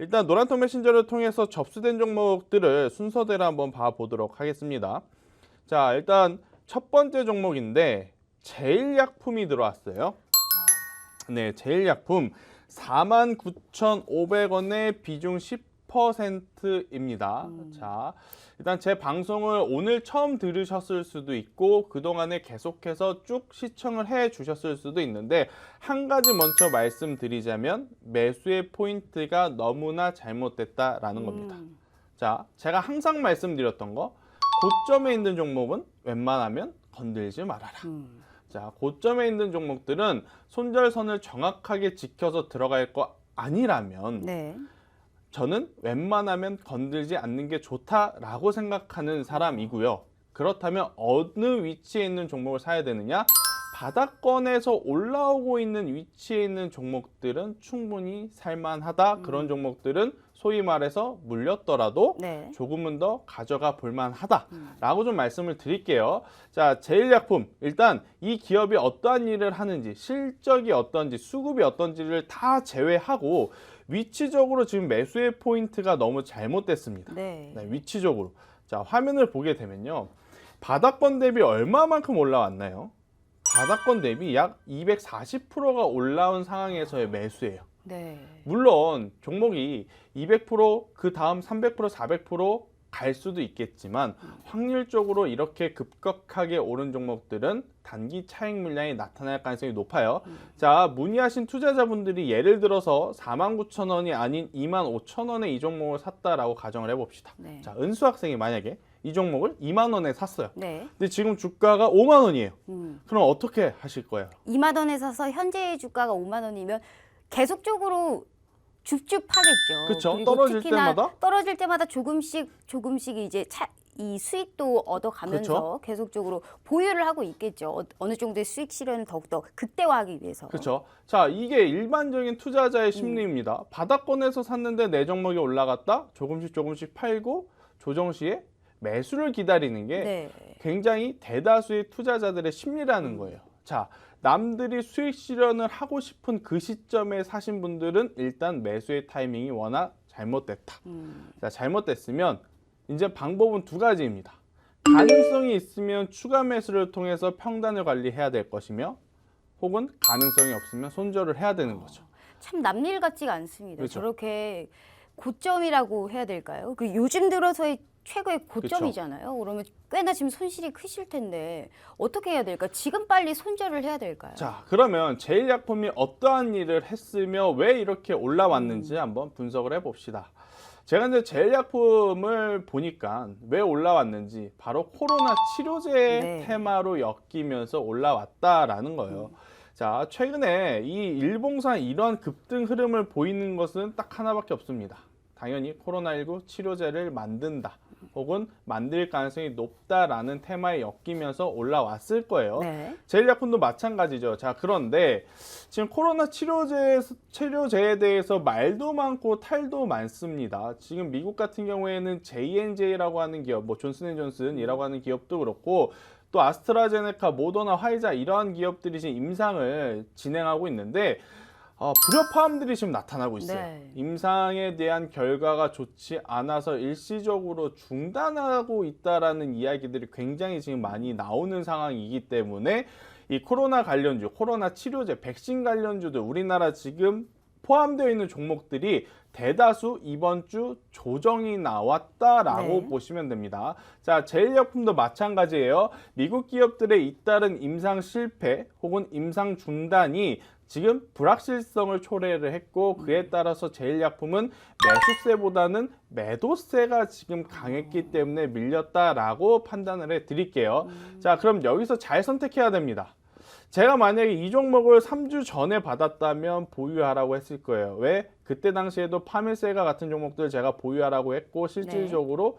일단 노란통 메신저를 통해서 접수된 종목들을 순서대로 한번 봐보도록 하겠습니다. 자, 일단 첫 번째 종목인데 제일약품이 들어왔어요. 네, 제일약품 49,500원에 비중 10% 입니다. 자, 일단 제 방송을 오늘 처음 들으셨을 수도 있고 그동안에 계속해서 쭉 시청을 해 주셨을 수도 있는데 한 가지 먼저 말씀드리자면 매수의 포인트가 너무나 잘못됐다라는 겁니다. 음. 자, 제가 항상 말씀드렸던 거 고점에 있는 종목은 웬만하면 건들지 말아라. 음. 자, 고점에 있는 종목들은 손절선을 정확하게 지켜서 들어갈 거 아니라면 네. 저는 웬만하면 건들지 않는 게 좋다라고 생각하는 사람이고요. 그렇다면 어느 위치에 있는 종목을 사야 되느냐? 바닥권에서 올라오고 있는 위치에 있는 종목들은 충분히 살만하다. 그런 종목들은 소위 말해서 물렸더라도 네. 조금은 더 가져가 볼 만하다라고 좀 말씀을 드릴게요. 자, 제일약품 일단 이 기업이 어떠한 일을 하는지, 실적이 어떤지, 수급이 어떤지를 다 제외하고 위치적으로 지금 매수의 포인트가 너무 잘못됐습니다. 네. 네, 위치적으로. 자, 화면을 보게 되면요. 바닥권 대비 얼마만큼 올라왔나요? 바닥권 대비 약 240%가 올라온 상황에서의 매수예요. 네. 물론 종목이 200%그 다음 300% 400% 갈 수도 있겠지만 확률적으로 이렇게 급격하게 오른 종목들은 단기 차익 물량이 나타날 가능성이 높아요. 자, 문의하신 투자자분들이 예를 들어서 49,000원이 아닌 25,000원에 이 종목을 샀다라고 가정을 해봅시다. 네. 자, 은수 학생이 만약에 이 종목을 2만 원에 샀어요. 네. 근데 지금 주가가 5만 원이에요. 음. 그럼 어떻게 하실 거예요? 2만 원에 사서 현재의 주가가 5만 원이면 계속적으로 줍줍하겠죠. 그쵸? 그리고 떨어질 특히나 때마다? 떨어질 때마다 조금씩 조금씩 이제 차, 이 수익도 얻어가면서 그쵸? 계속적으로 보유를 하고 있겠죠. 어, 어느 정도의 수익 실현을 더욱더 극대화하기 위해서. 그렇죠. 자, 이게 일반적인 투자자의 심리입니다. 바닥권에서 샀는데 내 종목이 올라갔다. 조금씩 조금씩 팔고 조정 시에 매수를 기다리는 게 네. 굉장히 대다수의 투자자들의 심리라는 거예요. 자, 남들이 수익 실현을 하고 싶은 그 시점에 사신 분들은 일단 매수의 타이밍이 워낙 잘못됐다. 음. 자, 잘못됐으면 이제 방법은 두 가지입니다. 가능성이 있으면 추가 매수를 통해서 평단을 관리해야 될 것이며 혹은 가능성이 없으면 손절을 해야 되는 거죠. 참 남일 같지가 않습니다. 그렇죠. 저렇게 고점이라고 해야 될까요? 그 요즘 들어서의 최고의 고점이잖아요. 그러면 꽤나 지금 손실이 크실 텐데 어떻게 해야 될까? 지금 빨리 손절을 해야 될까요? 자, 그러면 제일약품이 어떠한 일을 했으며 왜 이렇게 올라왔는지 한번 분석을 해봅시다. 제가 이제 제일약품을 보니까 왜 올라왔는지 바로 코로나 치료제 네. 테마로 엮이면서 올라왔다라는 거예요. 자, 최근에 이 일봉상 이러한 급등 흐름을 보이는 것은 딱 하나밖에 없습니다. 당연히 코로나19 치료제를 만든다. 혹은 만들 가능성이 높다라는 테마에 엮이면서 올라왔을 거예요. 네. 제일약품도 마찬가지죠. 자, 그런데 지금 코로나 치료제, 치료제에 대해서 말도 많고 탈도 많습니다. 지금 미국 같은 경우에는 J&J라고 하는 기업, 뭐 존슨앤존슨이라고 하는 기업도 그렇고 또 아스트라제네카, 모더나, 화이자 이러한 기업들이 지금 임상을 진행하고 있는데 어, 불협화음들이 지금 나타나고 있어요. 네. 임상에 대한 결과가 좋지 않아서 일시적으로 중단하고 있다라는 이야기들이 굉장히 지금 많이 나오는 상황이기 때문에 이 코로나 관련주, 코로나 치료제, 백신 관련주들 우리나라 지금 포함되어 있는 종목들이 대다수 이번 주 조정이 나왔다라고 네. 보시면 됩니다. 자, 제일약품도 마찬가지예요. 미국 기업들의 잇따른 임상 실패 혹은 임상 중단이 지금 불확실성을 초래를 했고 그에 따라서 제일약품은 매수세보다는 매도세가 지금 강했기 때문에 밀렸다라고 판단을 해 드릴게요. 자, 그럼 여기서 잘 선택해야 됩니다. 제가 만약에 이 종목을 3주 전에 받았다면 보유하라고 했을 거예요. 왜? 그때 당시에도 파밀세가 같은 종목들 제가 보유하라고 했고 실질적으로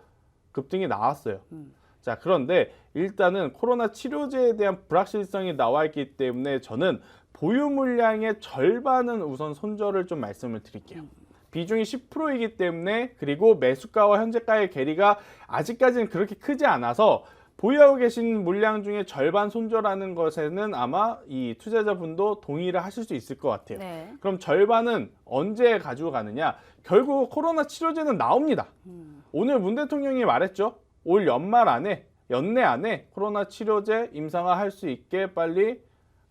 급등이 나왔어요. 음. 자, 그런데 일단은 코로나 치료제에 대한 불확실성이 나와 있기 때문에 저는 보유 물량의 절반은 우선 손절을 좀 말씀을 드릴게요. 비중이 10%이기 때문에 그리고 매수가와 현재가의 괴리가 아직까지는 그렇게 크지 않아서 보유하고 계신 물량 중에 절반 손절하는 것에는 아마 이 투자자분도 동의를 하실 수 있을 것 같아요. 네. 그럼 절반은 언제 가지고 가느냐? 결국 코로나 치료제는 나옵니다. 오늘 문 대통령이 말했죠. 올 연말 안에 연내 안에 코로나 치료제 임상화할 수 있게 빨리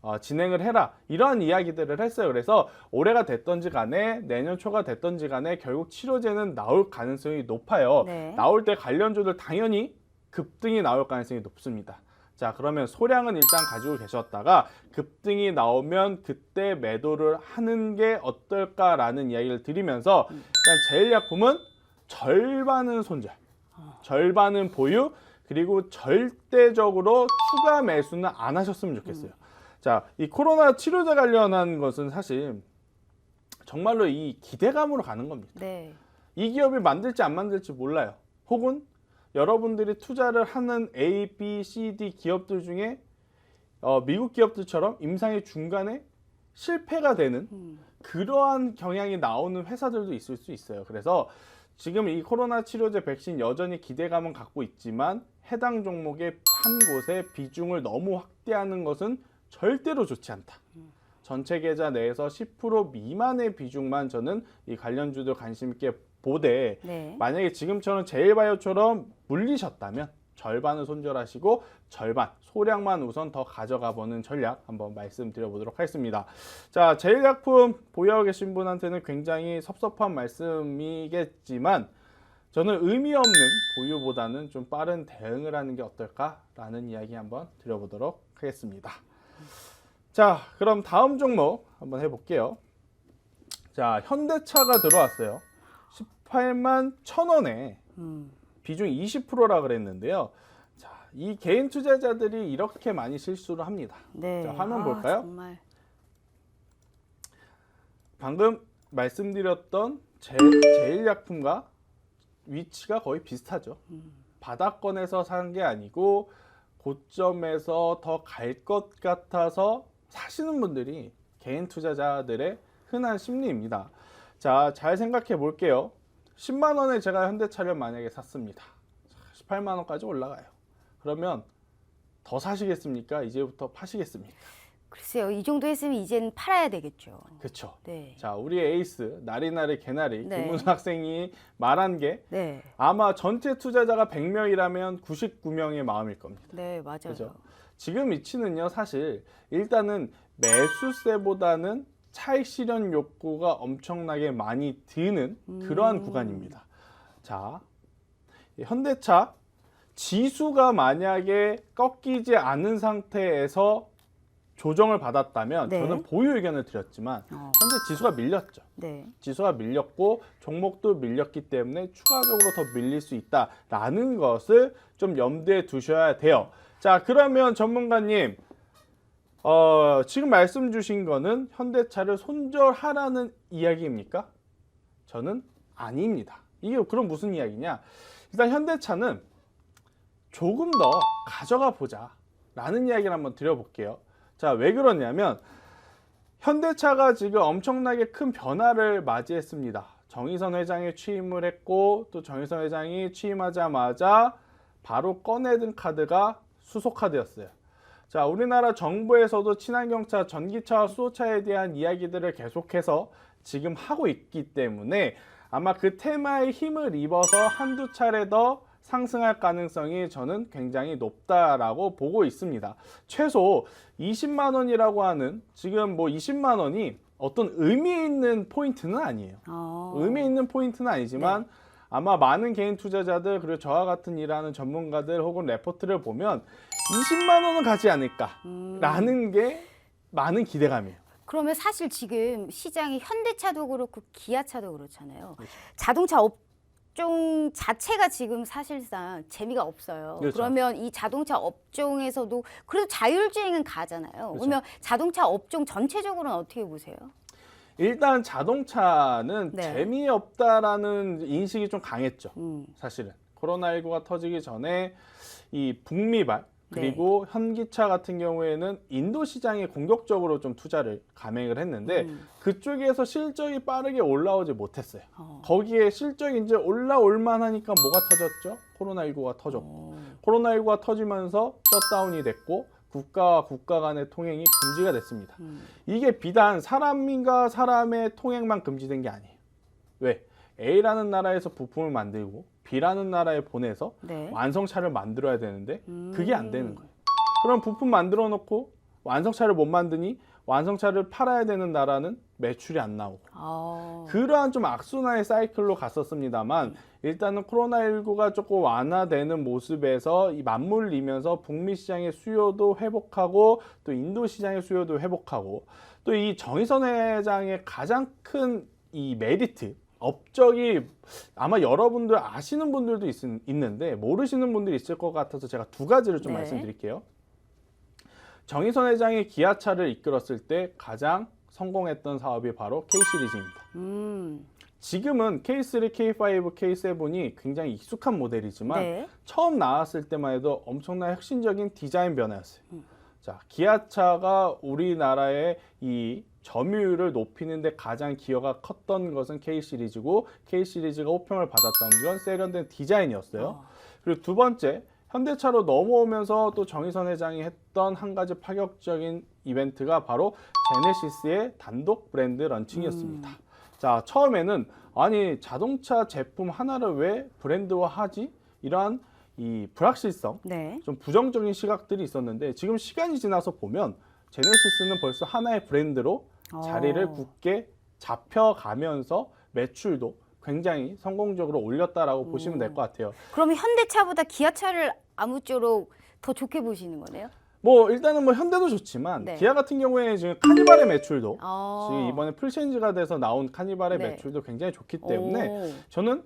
어, 진행을 해라 이러한 이야기들을 했어요. 그래서 올해가 됐던지 간에 내년 초가 됐던지 간에 결국 치료제는 나올 가능성이 높아요. 네. 나올 때 관련주들 당연히 급등이 나올 가능성이 높습니다. 자 그러면 소량은 일단 가지고 계셨다가 급등이 나오면 그때 매도를 하는 게 어떨까라는 이야기를 드리면서 일단 제일약품은 절반은 손절, 절반은 보유, 그리고 절대적으로 추가 매수는 안 하셨으면 좋겠어요. 자, 이 코로나 치료제 관련한 것은 사실 정말로 이 기대감으로 가는 겁니다. 네. 이 기업이 만들지 안 만들지 몰라요. 혹은 여러분들이 투자를 하는 A, B, C, D 기업들 중에 어, 미국 기업들처럼 임상의 중간에 실패가 되는 음. 그러한 경향이 나오는 회사들도 있을 수 있어요. 그래서 지금 이 코로나 치료제 백신 여전히 기대감은 갖고 있지만 해당 종목의 한 곳에 비중을 너무 확대하는 것은 절대로 좋지 않다. 전체 계좌 내에서 10% 미만의 비중만 저는 이 관련주들 관심 있게 보되 네. 만약에 지금처럼 제일바이오처럼 물리셨다면 절반을 손절하시고 절반 소량만 우선 더 가져가 보는 전략 한번 말씀드려 보도록 하겠습니다. 자, 제일약품 보유하고 계신 분한테는 굉장히 섭섭한 말씀이겠지만 저는 의미 없는 보유보다는 좀 빠른 대응을 하는 게 어떨까라는 이야기 한번 드려보도록 하겠습니다. 자, 그럼 다음 종목 한번 해볼게요. 자, 현대차가 들어왔어요. 18만 1,000원에 음. 비중 20%라 그랬는데요. 자, 이 개인 투자자들이 이렇게 많이 실수를 합니다. 네. 자, 화면 아, 볼까요? 정말. 방금 말씀드렸던 제, 제일약품과 위치가 거의 비슷하죠. 바닥권에서 산 게 아니고 고점에서 더 갈 것 같아서 사시는 분들이 개인 투자자들의 흔한 심리입니다. 자, 잘 생각해 볼게요. 10만 원에 제가 현대차를 만약에 샀습니다. 18만 원까지 올라가요. 그러면 더 사시겠습니까? 이제부터 파시겠습니까? 글쎄요. 이 정도 했으면 이제는 팔아야 되겠죠. 그렇죠. 네. 자, 우리 에이스 나리나리 개나리 네. 김문수 학생이 말한 게 네. 아마 전체 투자자가 100명이라면 99명의 마음일 겁니다. 네, 맞아요. 그죠? 지금 위치는요, 사실 일단은 매수세보다는 차익 실현 욕구가 엄청나게 많이 드는 그러한 음. 구간입니다. 자, 이 현대차 지수가 만약에 꺾이지 않은 상태에서 조정을 받았다면 네. 저는 보유 의견을 드렸지만 어. 현재 지수가 밀렸죠. 네. 지수가 밀렸고 종목도 밀렸기 때문에 추가적으로 더 밀릴 수 있다라는 것을 좀 염두에 두셔야 돼요. 자, 그러면 전문가님, 어, 지금 말씀 주신 거는 현대차를 손절하라는 이야기입니까? 저는 아닙니다. 이게 그럼 무슨 이야기냐? 일단 현대차는 조금 더 가져가 보자 라는 이야기를 한번 드려볼게요. 자, 왜 그러냐면 현대차가 지금 엄청나게 큰 변화를 맞이했습니다. 정의선 회장이 취임을 했고 또 정의선 회장이 취임하자마자 바로 꺼내든 카드가 수소카드였어요. 자, 우리나라 정부에서도 친환경차, 전기차와 수소차에 대한 이야기들을 계속해서 지금 하고 있기 때문에 아마 그 테마에 힘을 입어서 한두 차례 더 상승할 가능성이 저는 굉장히 높다라고 보고 있습니다. 최소 20만 원이라고 하는 지금 뭐 20만 원이 어떤 의미 있는 포인트는 아니에요. 어. 의미 있는 포인트는 아니지만 아마 많은 개인 투자자들 그리고 저와 같은 일하는 전문가들 혹은 레포트를 보면 20만 원은 가지 않을까라는 음. 게 많은 기대감이에요. 그러면 사실 지금 시장이 현대차도 그렇고 기아차도 그렇잖아요. 그렇죠. 자동차 업종 자체가 지금 사실상 재미가 없어요. 그렇죠. 그러면이 자동차 업종에서도 그래도 자율주행은 가잖아요. 그렇죠. 그러면 자동차 업종 전체적으로는 어떻게 보세요? 일단 자동차는 네. 재미없다라는 인식이 좀 강했죠. 음. 사실은 코로나19가 터지기 전에 이 북미발 그리고 현기차 같은 경우에는 인도 시장에 공격적으로 좀 투자를 감행을 했는데 음. 그쪽에서 실적이 빠르게 올라오지 못했어요. 어. 거기에 실적이 이제 올라올 만하니까 뭐가 터졌죠? 코로나19가 터졌고 어. 코로나19가 터지면서 셧다운이 됐고 국가와 국가 간의 통행이 금지가 됐습니다. 음. 이게 비단 사람과 사람의 통행만 금지된 게 아니에요. 왜? A라는 나라에서 부품을 만들고 B라는 나라에 보내서 네. 완성차를 만들어야 되는데 음. 그게 안 되는 거예요. 그럼 부품 만들어 놓고 완성차를 못 만드니 완성차를 팔아야 되는 나라는 매출이 안 나오고 아. 그러한 좀 악순환의 사이클로 갔었습니다만 일단은 코로나19가 조금 완화되는 모습에서 이 맞물리면서 북미 시장의 수요도 회복하고 또 인도 시장의 수요도 회복하고 또 이 정의선 회장의 가장 큰 이 메리트 업적이 아마 여러분들 아시는 분들도 있, 있는데 모르시는 분들이 있을 것 같아서 제가 두 가지를 좀 네. 말씀드릴게요. 정의선 회장이 기아차를 이끌었을 때 가장 성공했던 사업이 바로 K 시리즈입니다. 음. 지금은 K3, K5, K7이 굉장히 익숙한 모델이지만 네. 처음 나왔을 때만 해도 엄청난 혁신적인 디자인 변화였어요. 자, 기아차가 우리나라의 이 점유율을 높이는데 가장 기여가 컸던 것은 K 시리즈고 K 시리즈가 호평을 받았던 건 세련된 디자인이었어요. 어. 그리고 두 번째 현대차로 넘어오면서 또 정의선 회장이 했던 한 가지 파격적인 이벤트가 바로 제네시스의 단독 브랜드 런칭이었습니다. 자 처음에는 아니 자동차 제품 하나를 왜 브랜드화하지? 이러한 이 불확실성, 네. 좀 부정적인 시각들이 있었는데 지금 시간이 지나서 보면 제네시스는 벌써 하나의 브랜드로 자리를 어. 굳게 잡혀가면서 매출도 굉장히 성공적으로 올렸다라고 보시면 될 것 같아요. 그러면 현대차보다 기아차를 아무쪼록 더 좋게 보시는 거네요? 뭐 일단은 뭐 현대도 좋지만 네. 기아 같은 경우에 지금 카니발의 매출도 아. 지금 이번에 풀체인지가 돼서 나온 카니발의 네. 매출도 굉장히 좋기 때문에 오. 저는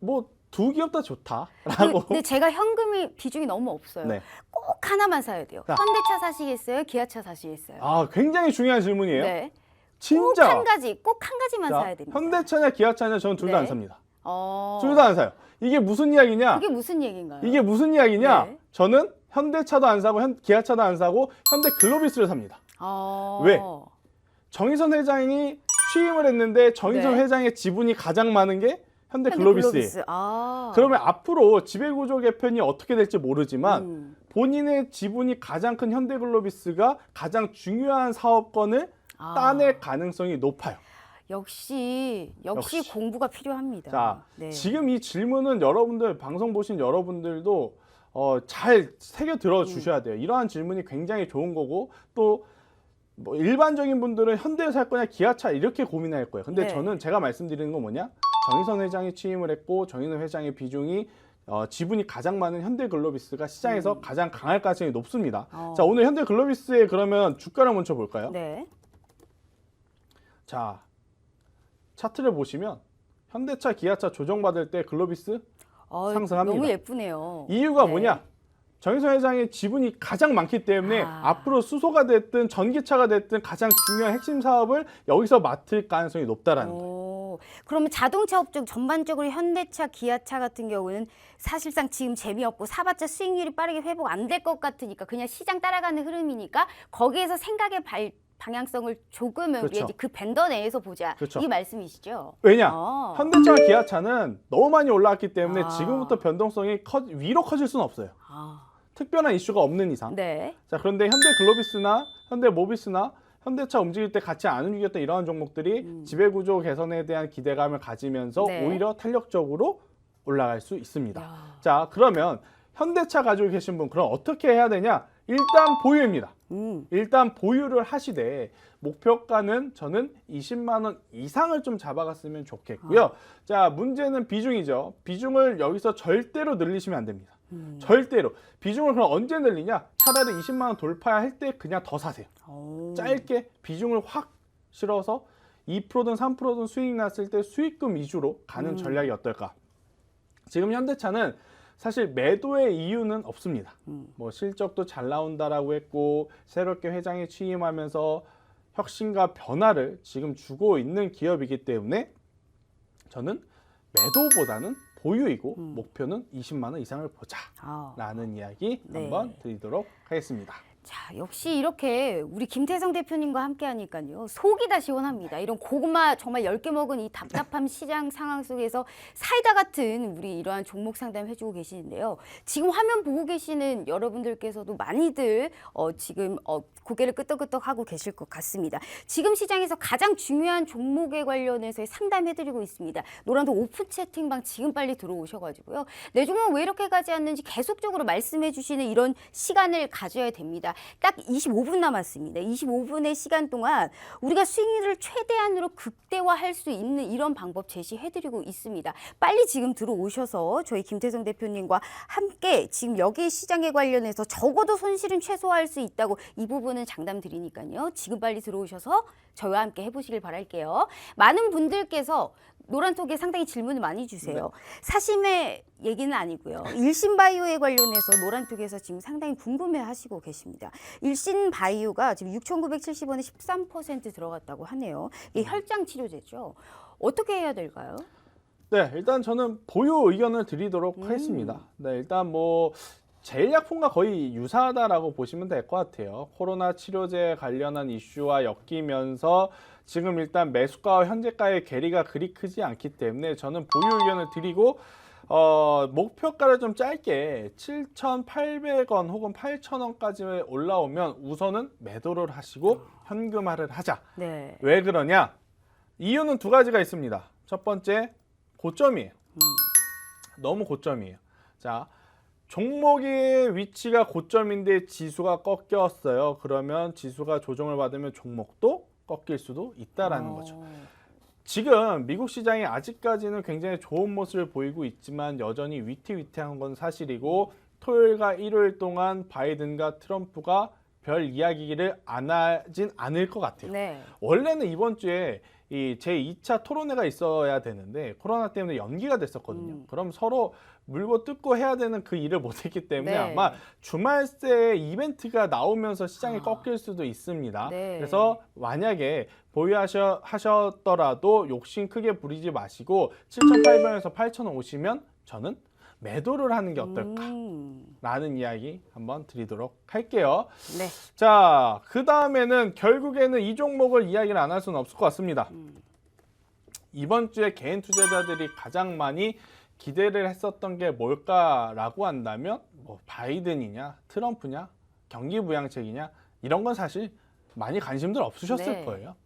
뭐 두 기업 다 그- 좋다라고 근데 제가 현금이 비중이 너무 없어요. 네. 꼭 하나만 사야 돼요. 자. 현대차 사시겠어요? 기아차 사시겠어요? 아 굉장히 중요한 질문이에요. 네. 진짜 꼭 한 가지, 꼭 한 가지만 자, 사야 됩니다. 현대차냐 기아차냐 저는 둘 다 안 네. 삽니다. 어. 둘 다 안 사요. 이게 무슨 이야기냐? 그게 무슨 얘기인가요? 이게 무슨 이야기냐? 네. 저는 현대차도 안 사고 현, 기아차도 안 사고 현대 글로비스를 삽니다. 어. 왜? 정의선 회장이 취임을 했는데 정의선 네. 회장의 지분이 가장 많은 게 현대 현대 글로비스예요. 글로비스. 아. 그러면 앞으로 지배구조 개편이 어떻게 될지 모르지만 음. 본인의 지분이 가장 큰 현대글로비스가 가장 중요한 사업권을 아. 따낼 가능성이 높아요. 역시 역시, 역시. 공부가 필요합니다. 자, 네. 지금 이 질문은 여러분들 방송 보신 여러분들도 어, 잘 새겨 들어 주셔야 돼요. 이러한 질문이 굉장히 좋은 거고 또 뭐 일반적인 분들은 현대 살 거냐 기아차 이렇게 고민할 거예요. 근데 네. 저는 제가 말씀드리는 건 뭐냐? 정의선 회장이 취임을 했고 정의선 회장의 비중이 어, 지분이 가장 많은 현대글로비스가 시장에서 가장 강할 가능성이 높습니다. 음. 어. 자 오늘 현대글로비스의 그러면 주가를 먼저 볼까요? 네. 자 차트를 보시면 현대차, 기아차 조정받을 때 글로비스 어, 상승합니다. 너무 예쁘네요. 이유가 네. 뭐냐? 정의선 회장의 지분이 가장 많기 때문에 아. 앞으로 수소가 됐든 전기차가 됐든 가장 중요한 핵심 사업을 여기서 맡을 가능성이 높다라는 거예요. 오, 그러면 자동차 업종 전반적으로 현대차, 기아차 같은 경우는 사실상 지금 재미없고 사봤자 수익률이 빠르게 회복 안 될 것 같으니까 그냥 시장 따라가는 흐름이니까 거기에서 생각의 발, 방향성을 조금은 그렇죠. 그 밴더 내에서 보자 그렇죠. 이 말씀이시죠? 왜냐? 어. 현대차와 기아차는 너무 많이 올라왔기 때문에 아. 지금부터 변동성이 커, 위로 커질 수는 없어요. 아, 특별한 이슈가 없는 이상. 네. 자 그런데 현대 글로비스나 현대 모비스나 현대차 움직일 때 같이 안 움직였던 이러한 종목들이 지배구조 개선에 대한 기대감을 가지면서 음. 네. 오히려 탄력적으로 올라갈 수 있습니다. 야. 자 그러면 현대차 가지고 계신 분 그럼 어떻게 해야 되냐? 일단 보유입니다. 음. 일단 보유를 하시되 목표가는 저는 20만 원 이상을 좀 잡아갔으면 좋겠고요. 자 문제는 비중이죠. 비중을 여기서 절대로 늘리시면 안 됩니다. 음. 절대로 비중을 그럼 언제 늘리냐? 차라리 20만 원 돌파할 때 그냥 더 사세요. 오. 짧게 비중을 확 실어서 2%든 3%든 수익 났을 때 수익금 위주로 가는 음. 전략이 어떨까? 지금 현대차는 사실 매도의 이유는 없습니다. 음. 뭐 실적도 잘 나온다라고 했고 새롭게 회장이 취임하면서 혁신과 변화를 지금 주고 있는 기업이기 때문에 저는 매도보다는 보유이고 음. 목표는 20만 원 이상을 아. 보자라는 이야기 네. 한번 드리도록 하겠습니다. 자, 역시 이렇게 우리 김태성 대표님과 함께 하니까요. 속이 다 시원합니다. 이런 고구마 정말 10개 먹은 이 답답한 시장 상황 속에서 사이다 같은 우리 이러한 종목 상담 해주고 계시는데요. 지금 화면 보고 계시는 여러분들께서도 많이들 어, 지금 어, 고개를 끄덕끄덕 하고 계실 것 같습니다. 지금 시장에서 가장 중요한 종목에 관련해서 상담해드리고 있습니다. 노란도 오픈 채팅방 지금 빨리 들어오셔가지고요. 내 종목 왜 이렇게 가지 않는지 계속적으로 말씀해 주시는 이런 시간을 가져야 됩니다. 딱 25분 남았습니다. 25분의 시간 동안 우리가 수익률을 최대한으로 극대화할 수 있는 이런 방법 제시해드리고 있습니다. 빨리 지금 들어오셔서 저희 김태성 대표님과 함께 지금 여기 시장에 관련해서 적어도 손실은 최소화할 수 있다고 이 부분은 장담 드리니까요. 지금 빨리 들어오셔서 저희와 함께 해보시길 바랄게요. 많은 분들께서 노란톡에 상당히 질문을 많이 주세요. 사심의 얘기는 아니고요. 일신 바이오에 관련해서 노란톡에서 지금 상당히 궁금해 하시고 계십니다. 일신 바이오가 지금 6,970원에 13% 들어갔다고 하네요. 이게 혈장 치료제죠. 어떻게 해야 될까요? 네, 일단 저는 보유 의견을 드리도록 음. 하겠습니다. 네, 일단 뭐 제일약품과 거의 유사하다라고 보시면 될 것 같아요. 코로나 치료제 관련한 이슈와 엮이면서 지금 일단 매수가와 현재가의 괴리가 그리 크지 않기 때문에 저는 보유 의견을 드리고 어, 목표가를 좀 짧게 7,800원 혹은 8,000원까지 올라오면 우선은 매도를 하시고 현금화를 하자. 네. 왜 그러냐? 이유는 두 가지가 있습니다. 첫 번째, 고점이에요. 너무 고점이에요. 자, 종목의 위치가 고점인데 지수가 꺾였어요. 그러면 지수가 조정을 받으면 종목도 꺾일 수도 있다라는 어. 거죠. 지금 미국 시장이 아직까지는 굉장히 좋은 모습을 보이고 있지만 여전히 위태위태한 건 사실이고 토요일과 일요일 동안 바이든과 트럼프가 별 이야기를 안 하진 않을 것 같아요. 네. 원래는 이번 주에 이 제2차 토론회가 있어야 되는데 코로나 때문에 연기가 됐었거든요. 음. 그럼 서로 물고 뜯고 해야 되는 그 일을 못했기 때문에 네. 아마 주말새 이벤트가 나오면서 시장이 아. 꺾일 수도 있습니다. 네. 그래서 만약에 보유하셔 하셨더라도 욕심 크게 부리지 마시고 7,800원에서 8,000원 오시면 저는 매도를 하는 게 어떨까라는 음. 이야기 한번 드리도록 할게요. 네. 자, 그 다음에는 결국에는 이 종목을 이야기를 안 할 수는 없을 것 같습니다. 음. 이번 주에 개인 투자자들이 가장 많이 기대를 했었던 게 뭘까라고 한다면 뭐 바이든이냐, 트럼프냐, 경기 부양책이냐 이런 건 사실 많이 관심들 없으셨을 네. 거예요.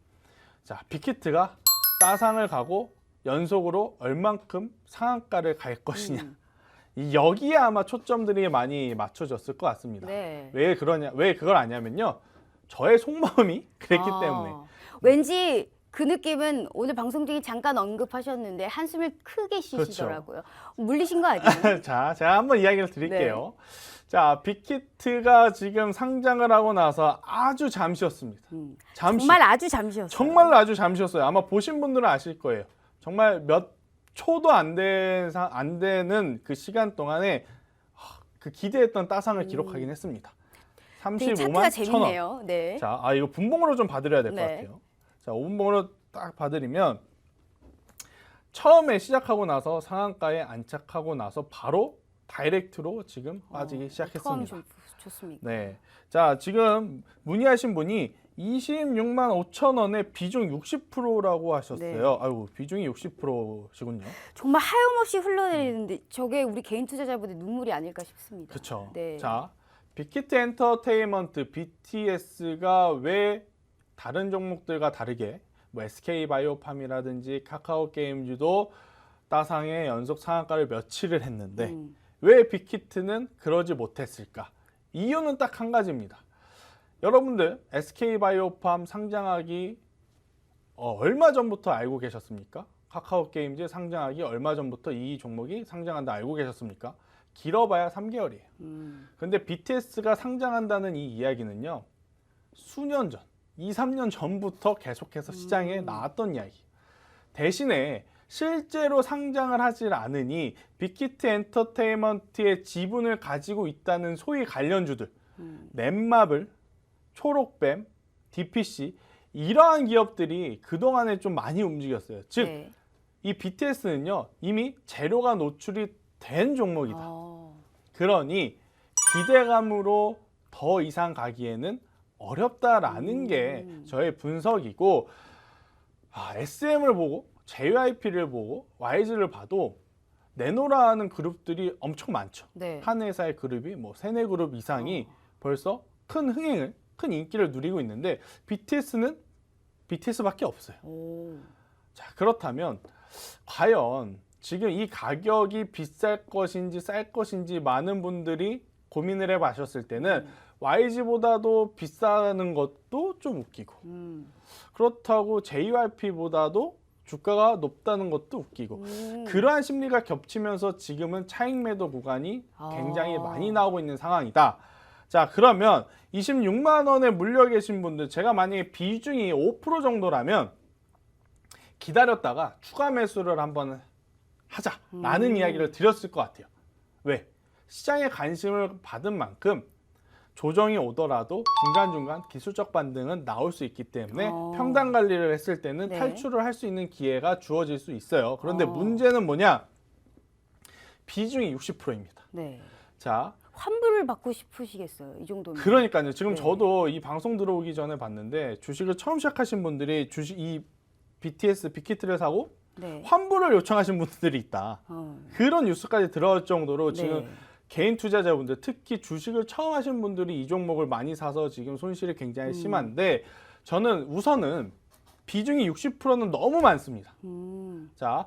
자, 빅히트가 따상을 가고 연속으로 얼만큼 상한가를 갈 것이냐. 음. 이 여기에 아마 초점들이 많이 맞춰졌을 것 같습니다. 네. 왜 그러냐 왜 그걸 아냐면요 저의 속마음이 그랬기 아, 때문에 왠지 그 느낌은 오늘 방송 중에 잠깐 언급하셨는데 한숨을 크게 그렇죠. 쉬시더라고요. 물리신 거 아니에요? 자 제가 한번 이야기를 드릴게요 네. 자 빅히트가 지금 상장을 하고 나서 아주 잠시였습니다 음. 잠시 정말 아주 잠시였어요. 정말로 아주 잠시였어요 아마 보신 분들은 아실 거예요 정말 몇 초도 안, 된, 사- 안 되는 그 시간 동안에 하, 그 기대했던 따상을 기록하긴 했습니다 음. 되게 차트가 35만 천 원. 재밌네요. 네. 자, 아 이거 분봉으로 좀 봐드려야 될것 네. 같아요. 자, 5분봉으로 딱 봐드리면 처음에 시작하고 나서 상한가에 안착하고 나서 바로 다이렉트로 지금 빠지기 어, 시작했습니다. 좋- 좋습니까? 네. 자, 지금 문의하신 분이 26만 5천 원에 비중 60%라고 하셨어요. 네. 아이고, 비중이 60%시군요. 정말 하염없이 흘러내리는데 저게 우리 개인 투자자분의 눈물이 아닐까 싶습니다. 그렇죠. 네. 자, 빅히트 엔터테인먼트 BTS가 왜 다른 종목들과 다르게 뭐 SK 바이오팜이라든지 카카오 게임즈도 따상의 연속 상한가를 며칠을 했는데 음. 왜 빅히트는 그러지 못했을까? 이유는 딱 한 가지입니다. 여러분들 SK 바이오팜 상장하기 어, 얼마 전부터 알고 계셨습니까? 카카오 게임즈 상장하기 얼마 전부터 이 종목이 상장한다 알고 계셨습니까? 길어봐야 3개월이에요. 음. 근데 BTS가 상장한다는 이 이야기는요. 수년 전, 2, 3년 전부터 계속해서 시장에 음. 나왔던 이야기. 대신에 실제로 상장을 하질 않으니 빅히트 엔터테인먼트의 지분을 가지고 있다는 소위 관련주들, 음. 넷마블, 초록뱀, DPC 이러한 기업들이 그동안에 좀 많이 움직였어요. 즉 네. 이 BTS는요 이미 재료가 노출이 된 종목이다. 어. 그러니 기대감으로 더 이상 가기에는 어렵다라는 음. 게 저의 분석이고 아, SM을 보고 JYP를 보고 YG를 봐도 내노라는 그룹들이 엄청 많죠. 네. 한 회사의 그룹이 뭐 세네 그룹 이상이 벌써 큰 흥행을 큰 인기를 누리고 있는데 BTS는 BTS밖에 없어요. 오. 자 그렇다면 과연 지금 이 가격이 비쌀 것인지 쌀 것인지 많은 분들이 고민을 해보셨을 때는 YG보다도 비싸는 것도 좀 웃기고 음. 그렇다고 JYP보다도 주가가 높다는 것도 웃기고 음. 그러한 심리가 겹치면서 지금은 차익 매도 구간이 굉장히 아. 많이 나오고 있는 상황이다. 자, 그러면 26만 원에 물려 계신 분들 제가 만약에 비중이 5% 정도라면 기다렸다가 추가 매수를 한번 하자라는 음. 이야기를 드렸을 것 같아요. 왜? 시장에 관심을 받은 만큼 조정이 오더라도 중간중간 기술적 반등은 나올 수 있기 때문에 어. 평단 관리를 했을 때는 네. 탈출을 할 수 있는 기회가 주어질 수 있어요. 그런데 어. 문제는 뭐냐? 비중이 60%입니다. 네. 자, 환불을 받고 싶으시겠어요. 이 정도면. 그러니까요. 지금 네. 저도 이 방송 들어오기 전에 봤는데 주식을 처음 시작하신 분들이 주식 이 BTS 빅히트를 사고 네. 환불을 요청하신 분들이 있다. 어. 그런 뉴스까지 들어올 정도로 네. 지금 개인 투자자분들 특히 주식을 처음 하신 분들이 이 종목을 많이 사서 지금 손실이 굉장히 음. 심한데 저는 우선은 비중이 60%는 너무 많습니다. 음. 자,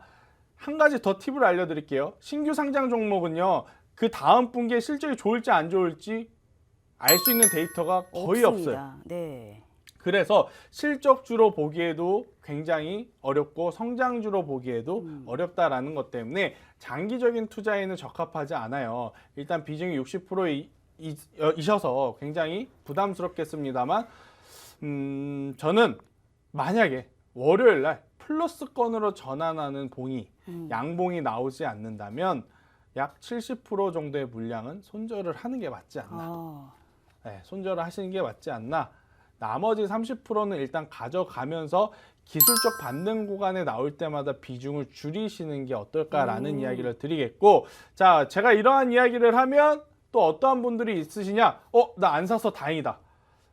한 가지 더 팁을 알려드릴게요. 신규 상장 종목은요, 그 다음 분기에 실적이 좋을지 안 좋을지 알 수 있는 데이터가 거의 없어요. 없습니다. 네. 그래서 실적 주로 보기에도 굉장히 어렵고 성장주로 보기에도 음. 어렵다라는 것 때문에 장기적인 투자에는 적합하지 않아요. 일단 비중이 60%이셔서 굉장히 부담스럽겠습니다만, 음, 저는 만약에 월요일 날 플러스권으로 전환하는 봉이, 음. 양봉이 나오지 않는다면 약 70% 정도의 물량은 손절을 하는 게 맞지 않나. 아. 네, 손절을 하시는 게 맞지 않나. 나머지 30%는 일단 가져가면서 기술적 반등 구간에 나올 때마다 비중을 줄이시는 게 어떨까라는 음. 이야기를 드리겠고, 자, 제가 이러한 이야기를 하면 또 어떠한 분들이 있으시냐? 어, 나 안 사서 다행이다.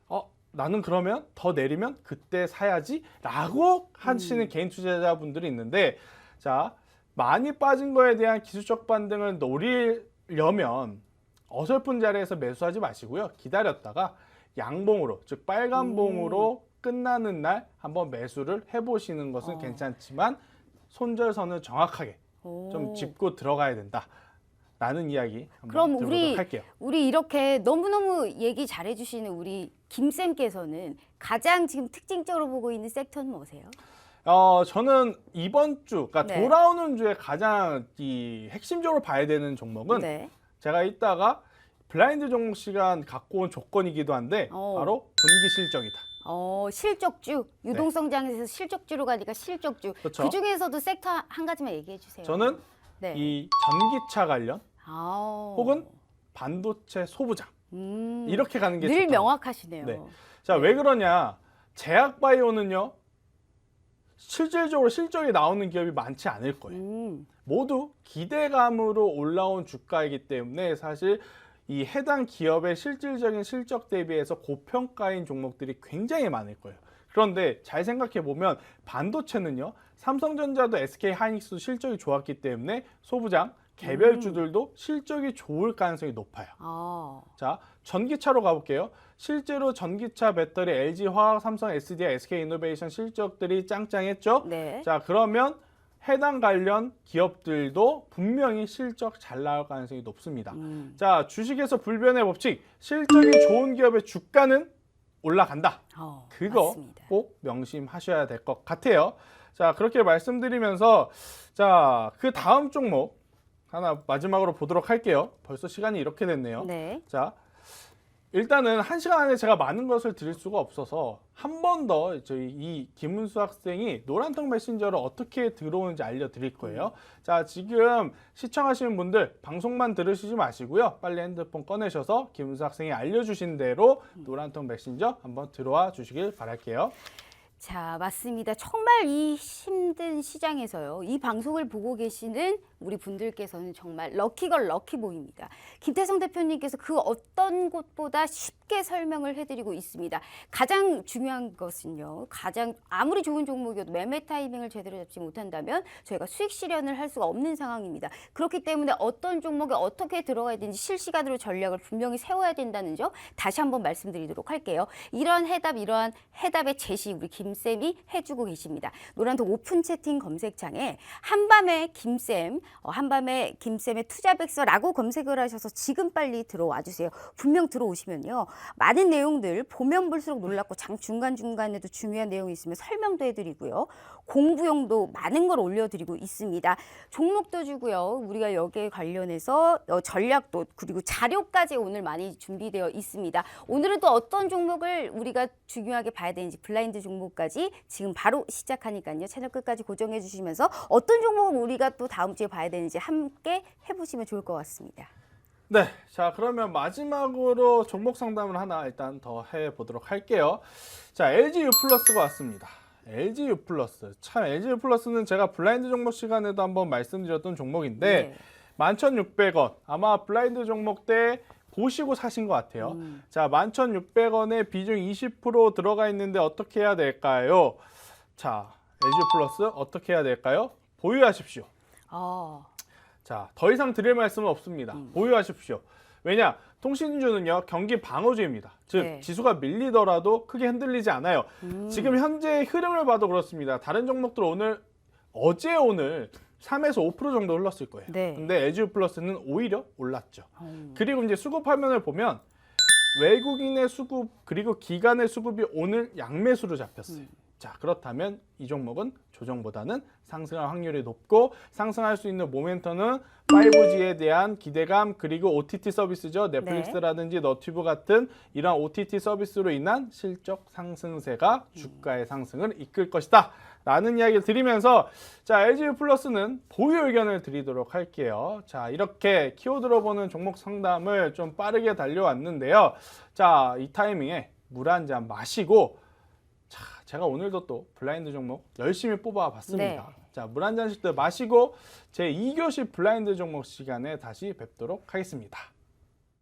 어, 나는 그러면 더 내리면 그때 사야지 라고 하시는 개인 투자자분들이 있는데, 자, 많이 빠진 거에 대한 기술적 반등을 노리려면 어설픈 자리에서 매수하지 마시고요. 기다렸다가 양봉으로, 즉 빨간 봉으로 끝나는 날 한번 매수를 해보시는 것은 어. 괜찮지만 손절선을 정확하게 오. 좀 짚고 들어가야 된다. 라는 이야기 한번 그럼 들어보도록 우리 할게요. 우리 이렇게 너무너무 얘기 잘해 주시는 우리 김쌤께서는 가장 지금 특징적으로 보고 있는 섹터는 뭐세요? 어, 저는 이번 주, 그러니까 네. 돌아오는 주에 가장 이 핵심적으로 봐야 되는 종목은 네. 제가 이따가 블라인드 종목 시간 갖고 온 조건이기도 한데 어. 바로 분기 실적이다. 어, 실적주 유동성장에서 실적주로 가니까 실적주. 네. 그렇죠. 그 중에서도 섹터 한 가지만 얘기해 주세요. 저는 네. 이 전기차 관련 아오. 혹은 반도체 소부장 음, 이렇게 가는 게 늘 좋다. 명확하시네요. 네. 자, 왜 그러냐? 제약 바이오는요. 실질적으로 실적이 나오는 기업이 많지 않을 거예요. 음, 모두 기대감으로 올라온 주가이기 때문에 사실 이 해당 기업의 실질적인 실적 대비해서 고평가인 종목들이 굉장히 많을 거예요. 그런데 잘 생각해 보면 반도체는요. 삼성전자도 SK 하이닉스도 실적이 좋았기 때문에 소부장 개별주들도 실적이 좋을 가능성이 높아요. 아, 자, 전기차로 가볼게요. 실제로 전기차 배터리 LG 화학, 삼성, SDI, SK 이노베이션 실적들이 짱짱했죠. 네. 자, 그러면 해당 관련 기업들도 분명히 실적 잘 나올 가능성이 높습니다. 음, 자, 주식에서 불변의 법칙. 실적이 좋은 기업의 주가는 올라간다. 어, 그거 맞습니다. 꼭 명심하셔야 될 것 같아요. 자, 그렇게 말씀드리면서 자, 그 다음 종목 하나 마지막으로 보도록 할게요. 벌써 시간이 이렇게 됐네요. 네. 자, 일단은 한 시간 안에 제가 많은 것을 드릴 수가 없어서 한 번 더 저희 이 김은수 학생이 노란통 메신저로 어떻게 들어오는지 알려드릴 거예요. 자, 지금 시청하시는 분들 방송만 들으시지 마시고요. 빨리 핸드폰 꺼내셔서 김은수 학생이 알려주신 대로 노란통 메신저 한번 들어와 주시길 바랄게요. 자, 맞습니다. 정말 이 힘든 시장에서요. 이 방송을 보고 계시는 우리 분들께서는 정말 럭키걸 럭키보입니다. 김태성 대표님께서 그 어떤 곳보다 쉽게 설명을 해드리고 있습니다. 가장 중요한 것은요. 가장 아무리 좋은 종목이어도 매매 타이밍을 제대로 잡지 못한다면 저희가 수익 실현을 할 수가 없는 상황입니다. 그렇기 때문에 어떤 종목에 어떻게 들어가야 되는지 실시간으로 전략을 분명히 세워야 된다는 점 다시 한번 말씀드리도록 할게요. 이러한 해답, 이러한 해답의 제시 우리 김쌤이 해주고 계십니다. 노란톡 오픈 채팅 검색창에 한밤에 김쌤, 어, 한밤에 김쌤의 투자백서라고 검색을 하셔서 지금 빨리 들어와 주세요. 분명 들어오시면요. 많은 내용들 보면 볼수록 놀랍고 장 중간중간에도 중요한 내용이 있으면 설명도 해드리고요. 공부용도 많은 걸 올려드리고 있습니다. 종목도 주고요. 우리가 여기에 관련해서 어, 전략도 그리고 자료까지 오늘 많이 준비되어 있습니다. 오늘은 또 어떤 종목을 우리가 중요하게 봐야 되는지 블라인드 종목까지 지금 바로 시작하니까요. 채널 끝까지 고정해 주시면서 어떤 종목을 우리가 또 다음 주에 봐야 되는지 함께 해보시면 좋을 것 같습니다. 네, 자 그러면 마지막으로 종목 상담을 하나 일단 더 해보도록 할게요. 자, LG U 플러스가 왔습니다. LG U 플러스. 참 LG U 플러스는 제가 블라인드 종목 시간에도 한번 말씀드렸던 종목인데 네. 11,600원. 아마 블라인드 종목 때 보시고 사신 것 같아요. 음. 자, 11,600원에 비중 20% 들어가 있는데 어떻게 해야 될까요? 자, LG U 플러스 어떻게 해야 될까요? 보유하십시오. 어, 자, 더 이상 드릴 말씀은 없습니다. 보유하십시오. 왜냐? 통신주는요, 경기 방어주입니다. 즉, 네. 지수가 밀리더라도 크게 흔들리지 않아요. 지금 현재 흐름을 봐도 그렇습니다. 다른 종목들 오늘, 어제 오늘 3에서 5% 정도 흘렀을 거예요. 네. 근데 에즈유 플러스는 오히려 올랐죠. 음. 그리고 이제 수급 화면을 보면 외국인의 수급 그리고 기관의 수급이 오늘 양매수로 잡혔어요. 자 그렇다면 이 종목은 조정보다는 상승할 확률이 높고 상승할 수 있는 모멘텀은 5G에 대한 기대감 그리고 OTT 서비스죠 넷플릭스라든지 너튜브 같은 이러한 OTT 서비스로 인한 실적 상승세가 주가의 상승을 이끌 것이다. 라는 이야기를 드리면서 자 LG 플러스는 보유 의견을 드리도록 할게요. 자 이렇게 키워드로 보는 종목 상담을 좀 빠르게 달려왔는데요. 자 이 타이밍에 물 한 잔 마시고 자 제가 오늘도 또 블라인드 종목 열심히 뽑아 봤습니다. 네. 자 물 한 잔씩 더 마시고 제 2교시 블라인드 종목 시간에 다시 뵙도록 하겠습니다.